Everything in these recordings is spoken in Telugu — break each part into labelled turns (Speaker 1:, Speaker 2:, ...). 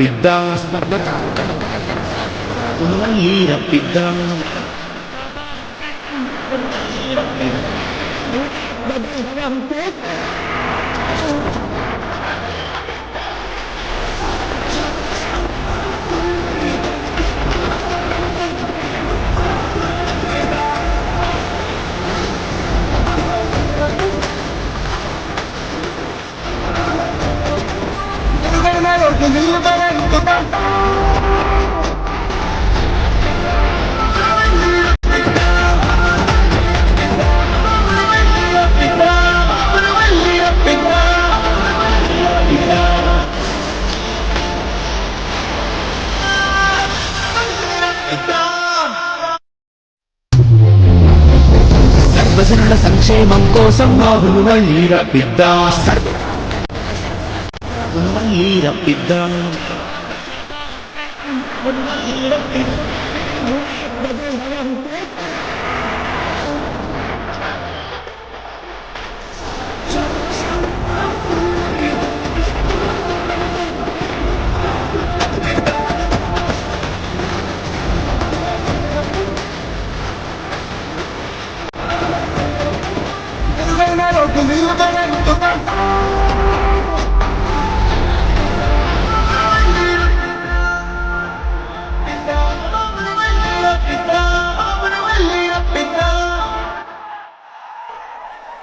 Speaker 1: రప్పిద్దా మళ్ళీ రప్పిద్దా సర్వజనుల కోసం మా మళ్ళీ రప్పిద్దా. సర్వ మళ్ళీ రప్పిద్దా.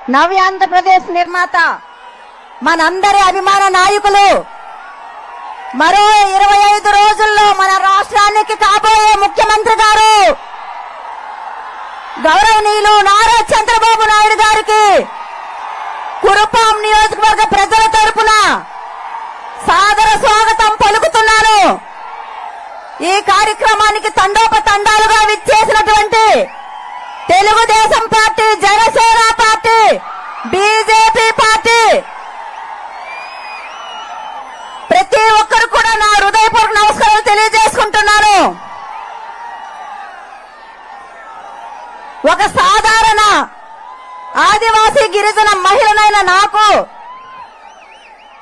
Speaker 2: నవ్య ఆంధ్రప్రదేశ్ నిర్మాత మనందరి అభిమాన నాయకులు మరో ఇరవై ఐదు రోజుల్లో మన రాష్ట్రానికి కాబోయే ముఖ్యమంత్రి గారు గౌరవనీయులు నారా చంద్రబాబు నాయుడు గారికి కురుపాం నియోజకవర్గ ప్రజల తరపున సాదర స్వాగతం పలుకుతున్నాను. ఈ కార్యక్రమానికి తండోపతండాలుగా విచ్చేసినటువంటి Telugu Desam party Janasena party BJP party. ప్రతి ఒక్కరు కూడా నా హృదయపూర్వక నమస్కారాలు తెలియజేసుకుంటున్నాను. ఒక సాధారణ ఆదివాసీ గిరిజన మహిళనైన నాకు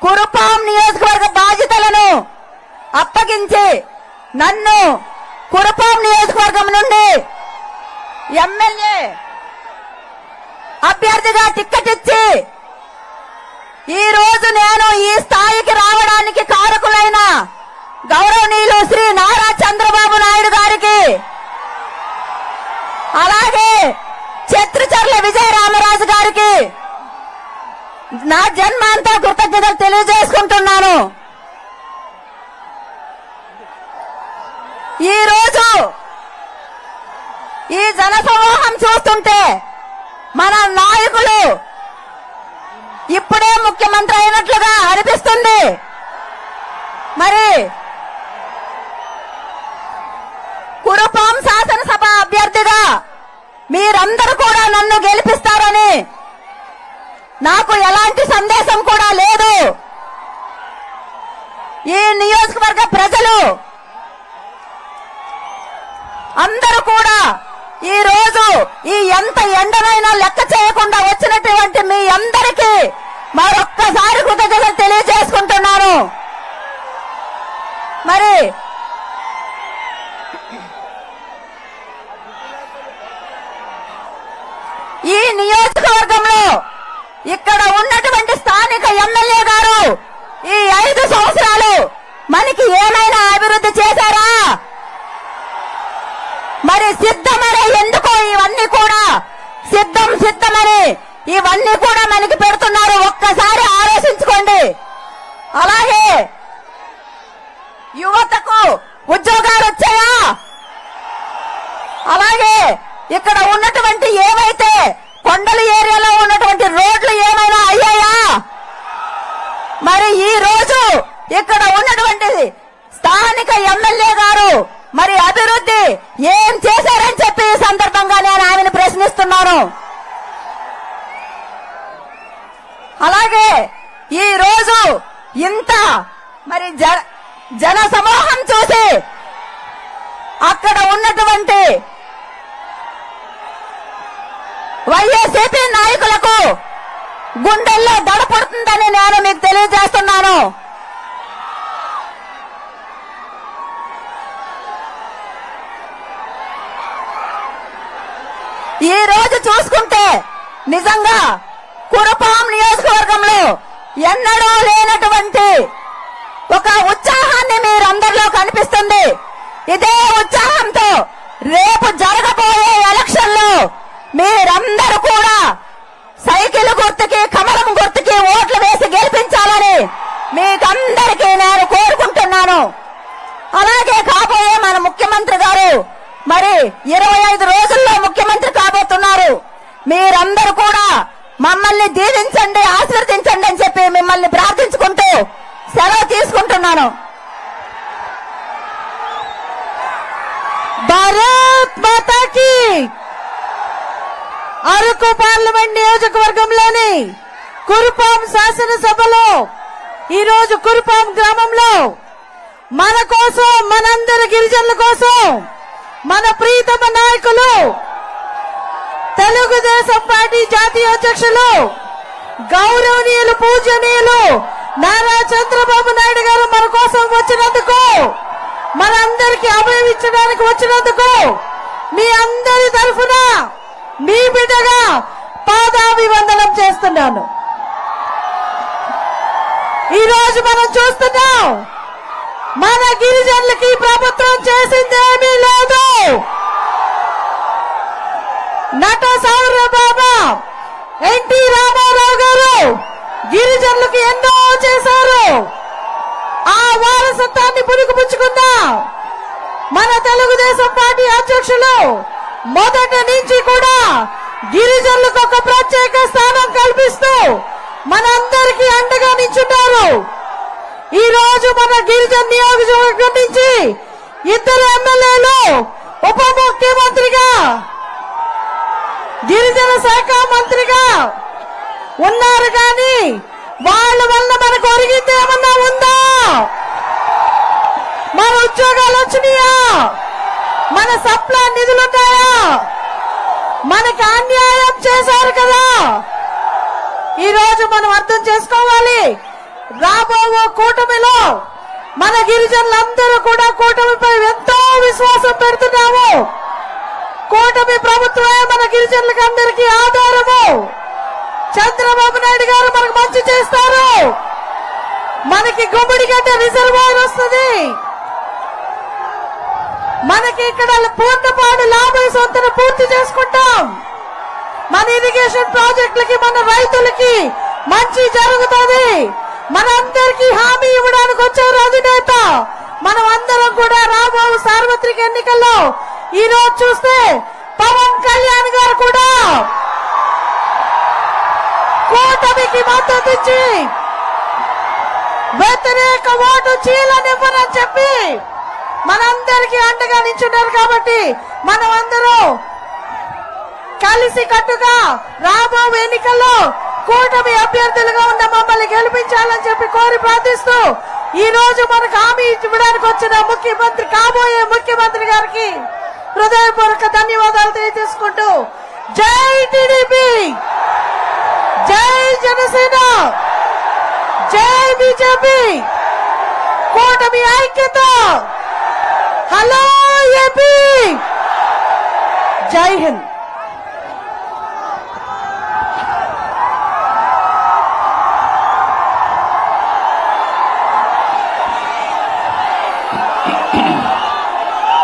Speaker 2: కురుపాం నియోజకవర్గ బాధ్యతలను అప్పగించి నన్ను కురుపాం నియోజకవర్గం నుండి ఎమ్మెల్యే అభ్యర్థిగా టిక్కెట్ ఇచ్చి ఈ రోజు నేను ఈ స్థాయికి రావడానికి కారకులైన గౌరవనీయులు శ్రీ నారా చంద్రబాబు నాయుడు గారికి అలాగే ఛత్రచర్ల విజయ రామరాజు గారికి నా జన్మాంతా కృతజ్ఞతలు తెలియజేసుకుంటున్నాను. ఈ రోజు ఈ జనసమూహం చూస్తుంటే మన నాయకులు ఇప్పుడే ముఖ్యమంత్రి అయినట్లుగా అనిపిస్తుంది. మరి కురుపాం శాసనసభ అభ్యర్థిగా మీరందరూ కూడా నన్ను గెలిపిస్తారని నాకు ఎలాంటి సందేశం కూడా లేదు. ఈ నియోజకవర్గ ప్రజలు అందరూ కూడా ఈ రోజు ఈ ఎంత ఎండనైనా లెక్క చేయకుండా వచ్చినటువంటి మీ అందరికీ మరొక్కసారి కృతజ్ఞతలు తెలియజేసుకుంటున్నాను. మరి ఈ నియోజకవర్గంలో ఇక్కడ ఉన్నటువంటి స్థానిక ఎమ్మెల్యే గారు ఈ ఐదు సంవత్సరాలు మనకి ఏమైనా అభివృద్ధి చేశారా? మరి సిద్ధమని ఎందుకో ఇవన్నీ కూడా? సిద్ధం సిద్ధమని ఇవన్నీ కూడా మనకి పెడుతున్నారు. ఒక్కసారి ఆలోచించుకోండి అలాగే యువతకు ఉద్యోగాలు వచ్చాయా అలాగే ఇక్కడ ఉన్నటువంటి ఏవైతే కొండల ఏరియాలో ఉన్నటువంటి రోడ్లు ఏమైనా అయ్యాయా మరి ఈ రోజు ఇక్కడ ఉన్నటువంటి స్థానిక ఎమ్మెల్యే గారు మరి అభివృద్ధి ఏం చేశారని చెప్పి ఈ సందర్భంగా నేను ఆమెను ప్రశ్నిస్తున్నాను. అలాగే ఈ రోజు ఇంత మరి జన సమూహం చూసి అక్కడ ఉన్నటువంటి వైఎస్ఏపీ నాయకులకు గుండెల్లో దడపడుతుందని నేను మీకు తెలియజేస్తున్నాను.
Speaker 3: ఈ రోజు చూసుకుంటే నిజంగా కురపాం నియోజకవర్గంలో ఎన్నడూ లేనటువంటి ఒక ఉత్సాహాన్ని మీరందరిలో కనిపిస్తుంది. ఇదే ఉత్సాహంతో రేపు జరగబోయే ఎలక్షన్లో మీరందరూ కూడా సైకిల్ గుర్తుకి కమలం గుర్తుకి ఓట్లు వేసి గెలిపించాలని మీకందరికీ నేను కోరుకుంటున్నాను. అలాగే కాబోయే మన ముఖ్యమంత్రి గారు మరి ఇరవై ఐదు రోజుల్లో ముఖ్యమంత్రి కాబోతున్నారు. మీరందరూ కూడా మమ్మల్ని దీవించండి ఆశీర్వదించండి అని చెప్పి మిమ్మల్ని ప్రార్థించుకుంటూ సెలవు తీసుకుంటున్నాను. భారత్ మాతాకి అరకు పార్లమెంట్ నియోజకవర్గంలోని కురుపాం శాసనసభలో ఈరోజు కురుపాం గ్రామంలో మన కోసం మనందరి గిరిజనుల కోసం మన ప్రీతమ నాయకులు తెలుగుదేశం పార్టీ జాతీయ అధ్యక్షులు గౌరవనీయులు పూజనీయులు నారా చంద్రబాబు నాయుడు గారు మన కోసం వచ్చినందుకు మనందరికీ అభయం ఇచ్చడానికి వచ్చినందుకు మీ అందరి తరఫున మీ బిడ్డగా పాదాభివందనం చేస్తున్నాను. ఈ రోజు మనం చూస్తున్నాం మన గిరిజనులకి ప్రభుత్వం చేసిందేమీ లేదు. నట సౌరబాబా ఎన్టీ రామారావు గారు గిరిజనులకు ఎన్నో చేశారు. ఆ వారసత్వాన్ని పురుగుపుచ్చుకున్నా మన తెలుగుదేశం పార్టీ అధ్యక్షులు మొదటి నుంచి కూడా గిరిజనులకు ఒక ప్రత్యేక స్థానం కల్పిస్తూ మనందరికీ అండగా నించున్నారు ఈ రోజు మన గిరిజన నియోజకవర్గం నుంచి ఇద్దరు ఎమ్మెల్యేలు ఉప ముఖ్యమంత్రిగా గిరిజన శాఖ మంత్రిగా ఉన్నారు కానీ వాళ్ళ వల్ల మనకు ఒరిగింది ఏమన్నా ఉందా? మన ఉద్యోగాలు వచ్చినాయా? మన సప్లా నిధులున్నాయా మనకి అన్యాయం చేశారు కదా? ఈ రోజు మనం అర్థం చేసుకోవాలి. రాబోయే కూటమిలో మన గిరిజనులందరూ కూడా కూటమిపై ఎంతో విశ్వాసం పెడుతున్నాము. కూటమి ప్రభుత్వమే మన గిరిజనులకు అందరికీ ఆధారము. చంద్రబాబు నాయుడు గారు మనకు మంచి చేస్తారు. మనకి గుమ్మడి గుమ్మడిగడ్డ రిజర్వాయర్ వస్తుంది. మనకి ఇక్కడ పూర్ణపాడు లాభం సొంతను పూర్తి చేసుకుంటాం. మన ఇరిగేషన్ ప్రాజెక్టులకి మన రైతులకి మంచి జరుగుతుంది. మనందరికీ హామీ ఇవ్వడానికి వచ్చారు అధినేత మనం అందరం కూడా రాబో సార్వత్రిక ఎన్నికల్లో ఈ రోజు చూస్తే పవన్ కళ్యాణ్ గారు కూడా కూటమికి మద్దతు ఇచ్చి వ్యతిరేక ఓటు చీలనివ్వనని చెప్పి మనందరికీ అండగా నించున్నారు కాబట్టి మనం అందరూ కలిసి కట్టుగా రాబో ఎన్నికల్లో కూటమి అభ్యర్థులుగా ఉన్న మమ్మల్ని గెలిపించాలని చెప్పి కోరి ప్రార్థిస్తూ ఈ రోజు మనకు హామీ ఇవ్వడానికి వచ్చిన ముఖ్యమంత్రి కాబోయే ముఖ్యమంత్రి గారికి హృదయపూర్వక ధన్యవాదాలు తెలియజేసుకుంటూ జై టీడీపీ! జై జనసేన! జై బీజేపీ! కూటమి ఐక్యత! Hello AP! జై హింద్!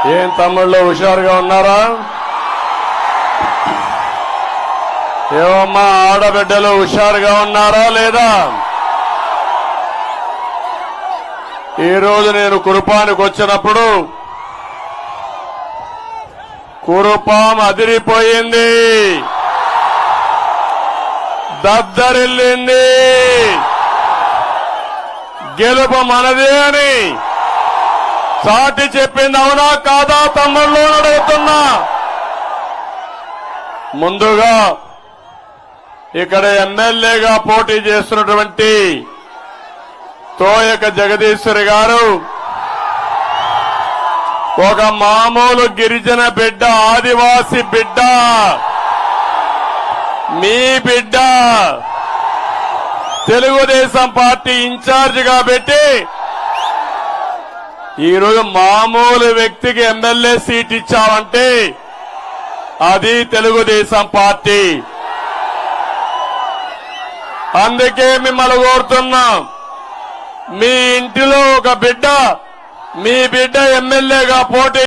Speaker 4: ఏం తమ్ముళ్ళు హుషారుగా ఉన్నారా? ఏమమ్మా ఆడబిడ్డలు హుషారుగా ఉన్నారా లేదా? ఈ రోజు నేను కురుపానికి వచ్చినప్పుడు కురుపాం అదిరిపోయింది. దద్దరిల్లింది. గెలుపు మనదే అని సాటి చెప్పింది అవునా కాదా తమ్ముళ్ళు అడుగుతున్నా. ముందుగా ఇక్కడ ఎమ్మెల్యేగా పోటీ చేస్తున్నటువంటి తోయక జగదీశ్వరి గారు ఒక మామూలు గిరిజన బిడ్డ ఆదివాసి బిడ్డ మీ బిడ్డ తెలుగుదేశం పార్టీ ఇన్ఛార్జిగా పెట్టి ఈరోజు మామూలు వ్యక్తికి ఎమ్మెల్యే సీట్ ఇచ్చామంటే అది తెలుగుదేశం పార్టీ. అందుకే మిమ్మల్ని కోరుతున్నాం. మీ ఇంటిలో ఒక బిడ్డ మీ బిడ్డ ఎమ్మెల్యేగా పోటీ